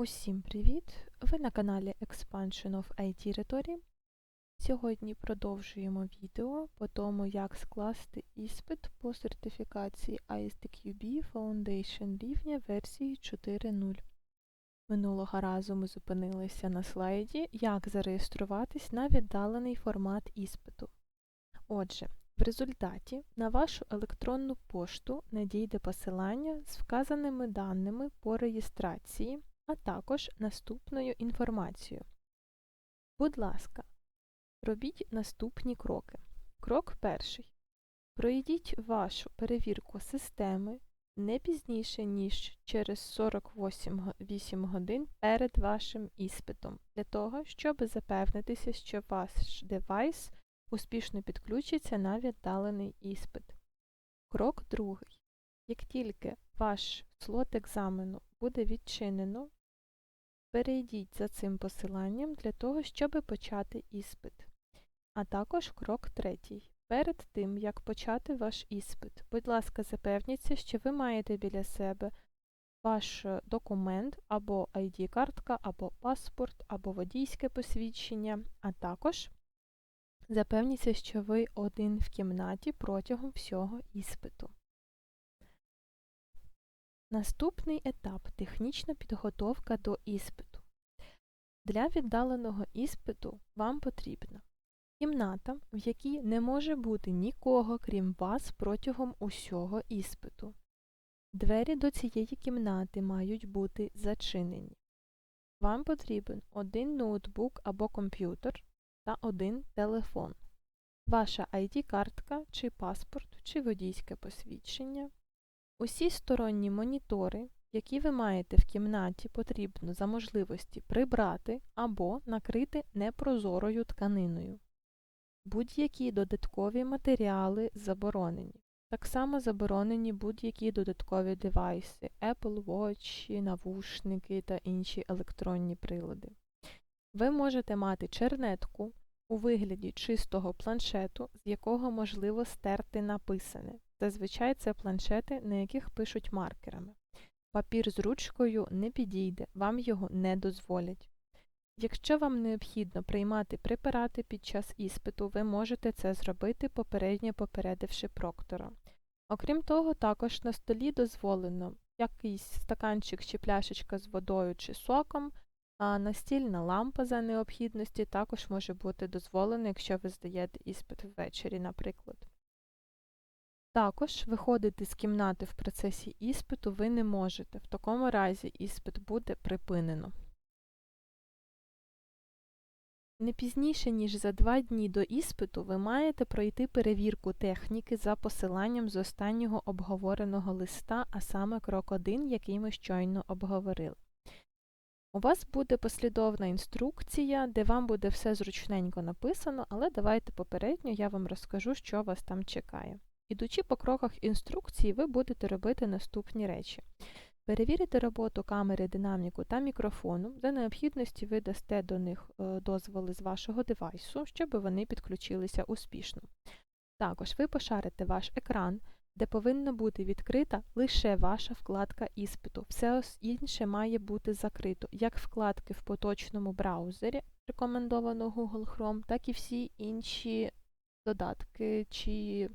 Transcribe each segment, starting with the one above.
Усім привіт! Ви на каналі Expansion of IT Rhetoric. Сьогодні продовжуємо відео по тому, як скласти іспит по сертифікації ISTQB Foundation рівня версії 4.0. Минулого разу ми зупинилися на слайді, як зареєструватись на віддалений формат іспиту. Отже, в результаті на вашу електронну пошту надійде посилання з вказаними даними по реєстрації а також наступною інформацією. Будь ласка, робіть наступні кроки. Крок перший. Пройдіть вашу перевірку системи не пізніше, ніж через 48 годин перед вашим іспитом, для того, щоб запевнитися, що ваш девайс успішно підключиться на віддалений іспит. Крок другий. Як тільки ваш слот екзамену буде відчинено, Перейдіть за цим посиланням для того, щоб почати іспит. А також крок третій. Перед тим, як почати ваш іспит, будь ласка, запевніться, що ви маєте біля себе ваш документ або ID-картка, або паспорт, або водійське посвідчення, а також запевніться, що ви один в кімнаті протягом всього іспиту. Наступний етап технічна підготовка до іспиту. Для віддаленого іспиту вам потрібна кімната, в якій не може бути нікого, крім вас, протягом усього іспиту. Двері до цієї кімнати мають бути зачинені. Вам потрібен один ноутбук або комп'ютер та один телефон. Ваша ID-картка чи паспорт, чи водійське посвідчення. Усі сторонні монітори, які ви маєте в кімнаті, потрібно за можливості прибрати або накрити непрозорою тканиною. Будь-які додаткові матеріали заборонені. Так само заборонені будь-які додаткові девайси, Apple Watch, навушники та інші електронні прилади. Ви можете мати чернетку у вигляді чистого планшету, з якого можливо стерти написане. Зазвичай це планшети, на яких пишуть маркерами. Папір з ручкою не підійде, вам його не дозволять. Якщо вам необхідно приймати препарати під час іспиту, ви можете це зробити, попередньо попередивши проктора. Окрім того, також на столі дозволено якийсь стаканчик чи пляшечка з водою чи соком, а настільна лампа за необхідності також може бути дозволена, якщо ви здаєте іспит ввечері, наприклад. Також виходити з кімнати в процесі іспиту ви не можете. В такому разі іспит буде припинено. Не пізніше, ніж за два дні до іспиту, ви маєте пройти перевірку техніки за посиланням з останнього обговореного листа, а саме крок 1, який ми щойно обговорили. У вас буде послідовна інструкція, де вам буде все зручненько написано, але давайте попередньо я вам розкажу, що вас там чекає. Ідучи по кроках інструкції, ви будете робити наступні речі. Перевірити роботу камери, динаміку та мікрофону. За необхідності ви дасте до них е, дозволи з вашого девайсу, щоб вони підключилися успішно. Також ви пошарите ваш екран, де повинна бути відкрита лише ваша вкладка іспиту. Все інше має бути закрито, як вкладки в поточному браузері, рекомендовано Google Chrome, так і всі інші додатки чи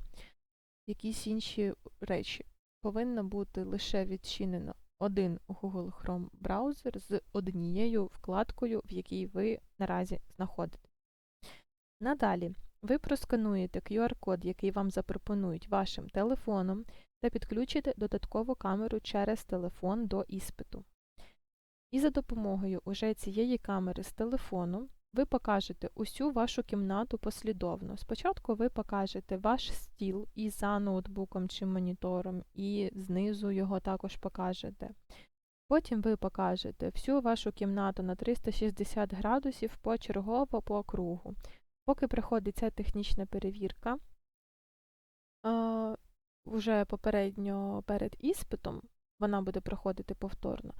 якісь інші речі. Повинно бути лише відчинено один Google Chrome браузер з однією вкладкою, в якій ви наразі знаходитесь. Надалі ви проскануєте QR-код, який вам запропонують вашим телефоном, та підключите додаткову камеру через телефон до іспиту. І за допомогою уже цієї камери з телефону ви покажете усю вашу кімнату послідовно. Спочатку ви покажете ваш стіл і за ноутбуком чи монітором, і знизу його також покажете. Потім ви покажете всю вашу кімнату на 360 градусів почергово по кругу. Поки приходить ця технічна перевірка, вже попередньо перед іспитом, вона буде проходити повторно,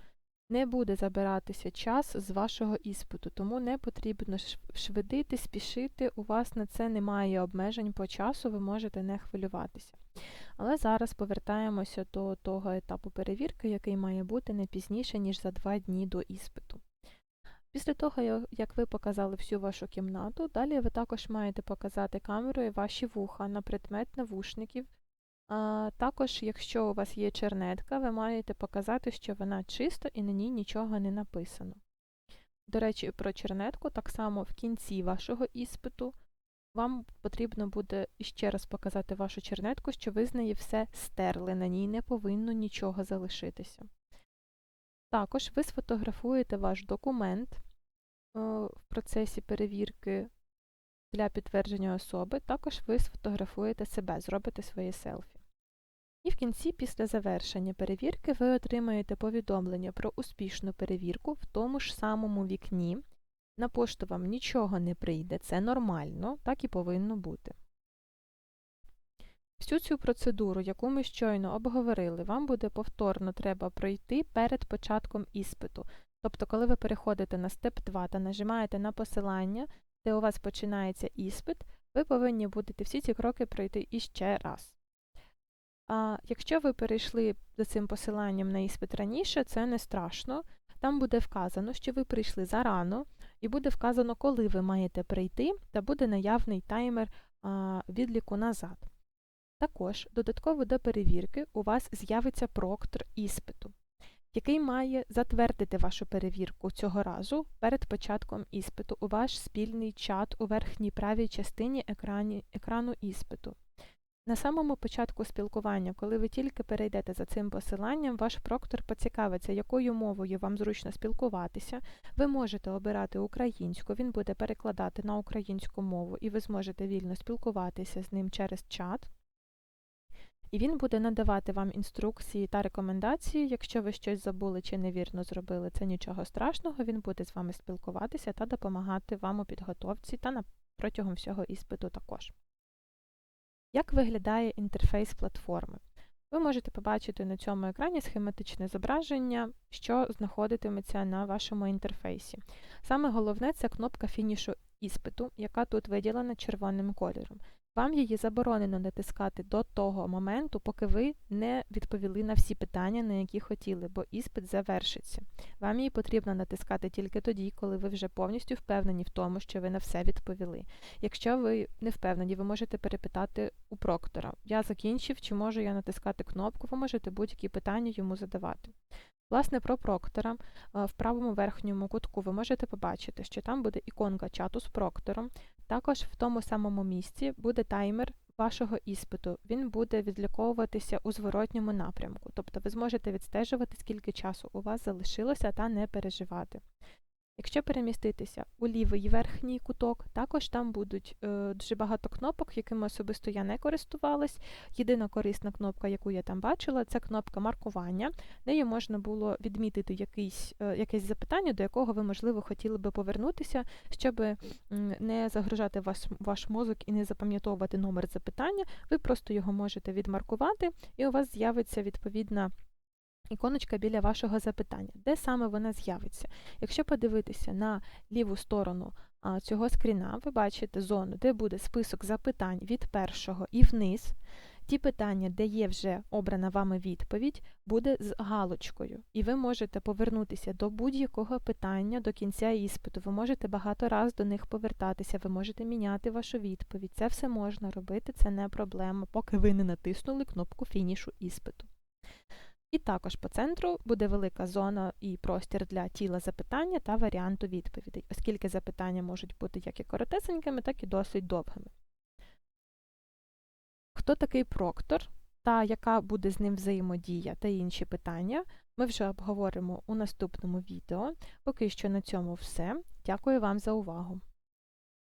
не буде забиратися час з вашого іспиту, тому не потрібно швидити, спішити. У вас на це немає обмежень по часу, ви можете не хвилюватися. Але зараз повертаємося до того етапу перевірки, який має бути не пізніше, ніж за два дні до іспиту. Після того, як ви показали всю вашу кімнату, далі ви також маєте показати камерою ваші вуха на предмет навушників. А, також, якщо у вас є чернетка, ви маєте показати, що вона чиста і на ній нічого не написано. До речі, про чернетку, так само в кінці вашого іспиту вам потрібно буде ще раз показати вашу чернетку, що ви з неї все стерли, на ній не повинно нічого залишитися. Також ви сфотографуєте ваш документ е, в процесі перевірки для підтвердження особи, також ви сфотографуєте себе, зробите своє селфі. І в кінці, після завершення перевірки, ви отримаєте повідомлення про успішну перевірку в тому ж самому вікні. На пошту вам нічого не прийде, це нормально, так і повинно бути. Всю цю процедуру, яку ми щойно обговорили, вам буде повторно треба пройти перед початком іспиту. Тобто, коли ви переходите на степ 2 та нажимаєте на посилання, де у вас починається іспит, ви повинні будете всі ці кроки пройти іще раз. А якщо ви перейшли за цим посиланням на іспит раніше, це не страшно. Там буде вказано, що ви прийшли зарано, і буде вказано, коли ви маєте прийти, та буде наявний таймер а, відліку назад. Також додатково до перевірки у вас з'явиться проктор іспиту, який має затвердити вашу перевірку цього разу перед початком іспиту у ваш спільний чат у верхній правій частині екрані, екрану іспиту. На самому початку спілкування, коли ви тільки перейдете за цим посиланням, ваш проктор поцікавиться, якою мовою вам зручно спілкуватися. Ви можете обирати українську, він буде перекладати на українську мову, і ви зможете вільно спілкуватися з ним через чат. І він буде надавати вам інструкції та рекомендації. Якщо ви щось забули чи невірно зробили, це нічого страшного, він буде з вами спілкуватися та допомагати вам у підготовці та протягом всього іспиту також. Як виглядає інтерфейс платформи? Ви можете побачити на цьому екрані схематичне зображення, що знаходитиметься на вашому інтерфейсі. Саме головне це кнопка фінішу іспиту, яка тут виділена червоним кольором. Вам її заборонено натискати до того моменту, поки ви не відповіли на всі питання, на які хотіли, бо іспит завершиться. Вам її потрібно натискати тільки тоді, коли ви вже повністю впевнені в тому, що ви на все відповіли. Якщо ви не впевнені, ви можете перепитати у проктора. Я закінчив, чи можу я натискати кнопку, ви можете будь-які питання йому задавати. Власне, про проктора в правому верхньому кутку ви можете побачити, що там буде іконка чату з проктором. Також в тому самому місці буде таймер вашого іспиту. Він буде відліковуватися у зворотньому напрямку, тобто ви зможете відстежувати, скільки часу у вас залишилося та не переживати. Якщо переміститися у лівий верхній куток, також там будуть е, дуже багато кнопок, якими особисто я не користувалась. Єдина корисна кнопка, яку я там бачила, це кнопка маркування. Нею можна було відмітити якийсь, е, якесь запитання, до якого ви, можливо, хотіли би повернутися, щоб не загружати ваш, ваш мозок і не запам'ятовувати номер запитання. Ви просто його можете відмаркувати, і у вас з'явиться відповідна. Іконочка біля вашого запитання, де саме вона з'явиться. Якщо подивитися на ліву сторону цього скріна, ви бачите зону, де буде список запитань від першого і вниз. Ті питання, де є вже обрана вами відповідь, буде з галочкою. І ви можете повернутися до будь-якого питання до кінця іспиту. Ви можете багато раз до них повертатися, ви можете міняти вашу відповідь. Це все можна робити, це не проблема, поки ви не натиснули кнопку фінішу іспиту. І також по центру буде велика зона і простір для тіла запитання та варіанту відповідей, оскільки запитання можуть бути як і коротесенькими, так і досить довгими. Хто такий проктор та яка буде з ним взаємодія та інші питання, ми вже обговоримо у наступному відео. Поки що на цьому все. Дякую вам за увагу!